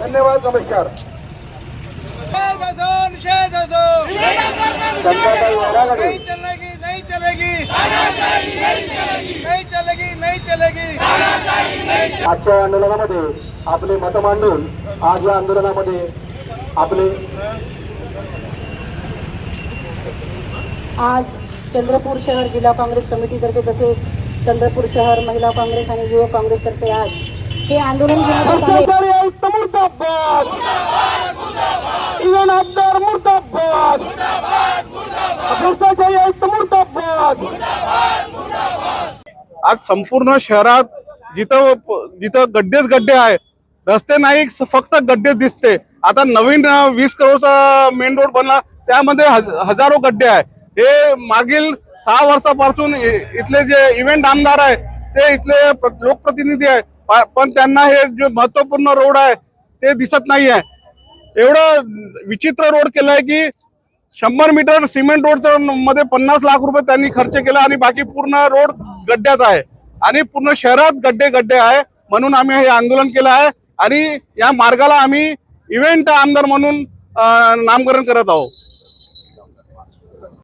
धन्यवाद नमस्कार. निषेध असो नहीं चलेगी नहीं चलेगी नहीं चलेगी नहीं चलेगी आजच्या आंदोलनामध्ये आपले मत मांडून आज या आंदोलनामध्ये आपले आज चंद्रपूर शहर जिल्हा काँग्रेस कमिटीतर्फे तसेच चंद्रपूर शहर महिला काँग्रेस आणि युवक काँग्रेसतर्फे आज हे आंदोलन आज संपूर्ण शहरात जिथं जिथं गड्डेच गड्डे आहे रस्ते नाही फक्त गड्डे दिसते. आता नवीन वीस करोडचा मेन रोड बनला त्यामध्ये हजारो गड्डे आहे. हे मागील सहा वर्षापासून इ- इथले जे इव्हेंट आमदार आहे ते इथले प्र- लोकप्रतिनिधी आहे. प- पण त्यांना हे जे महत्त्वपूर्ण रोड आहे ते दिसत नाही आहे एवढं विचित्र रोड केलाय की शंभर मीटर सिमेंट रोडचं मध्ये पन्नास लाख रुपये त्यांनी खर्च केला आणि बाकी पूर्ण रोड गड्ड्यात आहे. आणि पूर्ण शहरात गड्डे गड्डे आहे म्हणून आम्ही हे आंदोलन केलं आहे. आणि या मार्गाला आम्ही इव्हेंट आमदार म्हणून नामकरण करत आहोत.